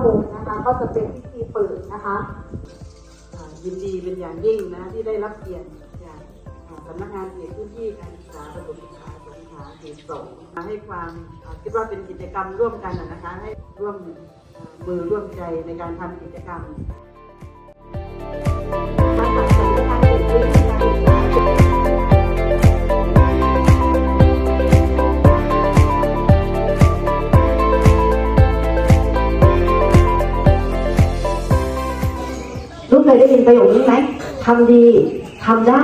โมงนะคะก็จะเป็นพิธีเปิดนะคะยินดีเป็นอย่างยิ่งนะที่ได้รับเกียรติจากสำนักงานเขตพื้นที่การศึกษาประถมศึกษาสงขลาเขตสองมาให้ความคิดว่าเป็นกิจกรรมร่วมกันนะคะให้ร่วมมือร่วมใจในการทำกิจกรรม ยได้ยินประโยคนี้ไหมทำดีทำได้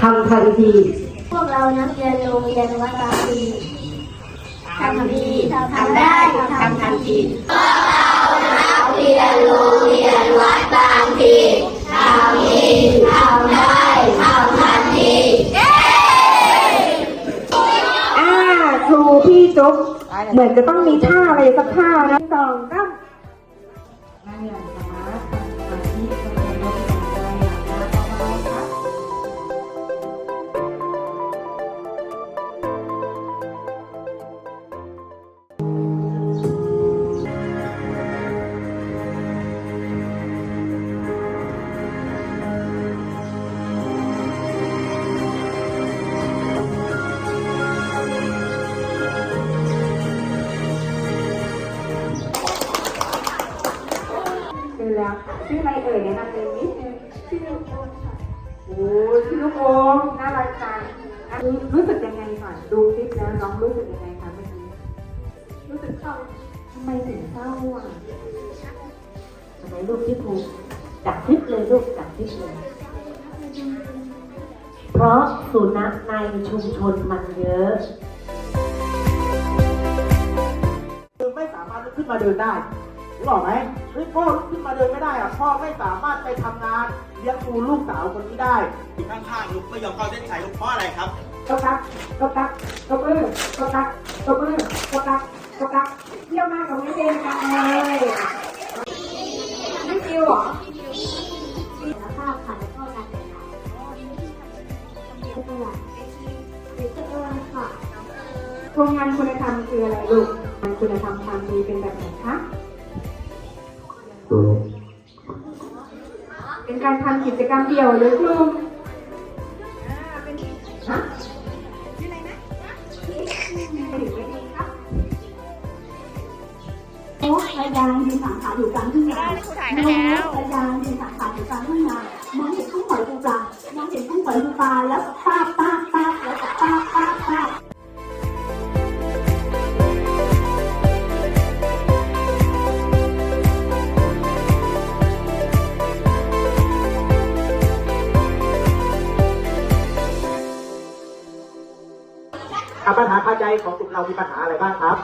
ทำทันที พวกเรานักเรียนโรงเรียนวัดบางพลีทำดีทำได้ทำทันทีอ่าครูพี่จุ๊บเหมือนจะต้องมีท่าอะไรสักท่านะสองสาม เจอแล้วค่ะชื่ออะไรเอ่ยแนะนำตัวนิดนึงชื่อลูกโอมค่ะโอ้ชื่อลูกโอมน่ารักจังอะรู้สึกยังไงก่อนดูคลิปแล้วน้องรู้สึกยังไงคะเมื่อกี้รู้สึกเศร้าทำไมถึงเศร้าอะทำไมลูกที่ครูจับคลิปเลยลูกจับคลิปเลยเพราะสุนัขในชุมชนมันเยอะคือไม่สามารถลุกขึ้นมาเดินได้ รู้บอกไหมเฮ้ยพ่อลุกขึ้นมาเดินไม่ได้อะพ่อไม่สามารถไปทำงานเลี้ยงดูลูกสาวคนนี้ได้อยู่ข้างๆลุกไม่ยอมเข้าเส้นชัยลุกเพราะอะไรครับตบกักตบกักตบมือตบกักตบมือตบกักตบกักเที่ยวมากกับไม่เดนกันเลยไม่ฟิวเหรอแล้วภาพค่ะแล้วก็การแต่งงานแล้วก็แบบเด็กก็เออค่ะโครงงานคุณธรรมคืออะไรลูกงานคุณธรรมความดีเป็นแบบไหนคะ เป็นการทำกิจกรรมเดี่ยวหรือกลุ่มฮะชื่ออะไรนะไม่ถึงไม่ดีครับโอ้ระยางยืนสังขาอยู่กลางทุ่งนาโน้ระยางยืนสังขาอยู่กลางทุ่งนามองเห็นกุ้งหอยปูปลามองเห็นกุ้งหอยปูปลาแล้วก็ป้าบป้า ปัญหาคาใจของกลุ่มเรามีปัญหาอะไรบ้างครับ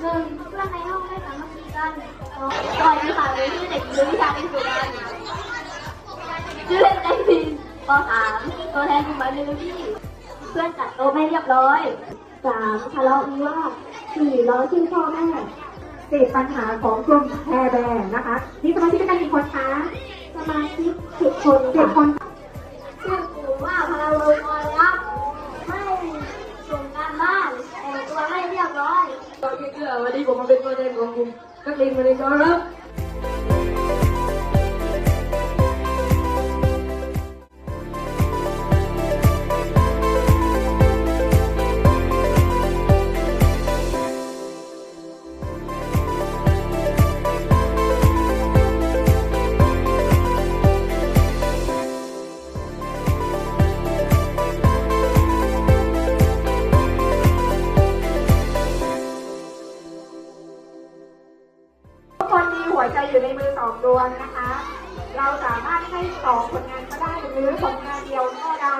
หนึ่งเพื่อนในห้องไม่สามัคคีกันสองปล่อยวิชาเลยที่เด็กหรือวิชาเป็นสุกันชื่อเล่นใจดีปสามตัวแทนกลุ่มใบเมโลดี้เพื่อนจัดโต๊ะไม่เรียบร้อยสามทะเลาะวิวาทสี่ล้อชื่อพ่อแม่สิบปัญหาของกลุ่มแพรแบร์นะคะนี่สมาชิกด้วยกันกี่คนคะสมาชิกสิบคนสิบคน ร้อยตอนนี้เกือวันนี้ผมมาเป็นตัวแทนของกลุ่มนักเรียนมาในจอครับ สองดวงนะคะ เราสามารถให้สองผลงานก็ได้หรือผลงานเดียวก็ได้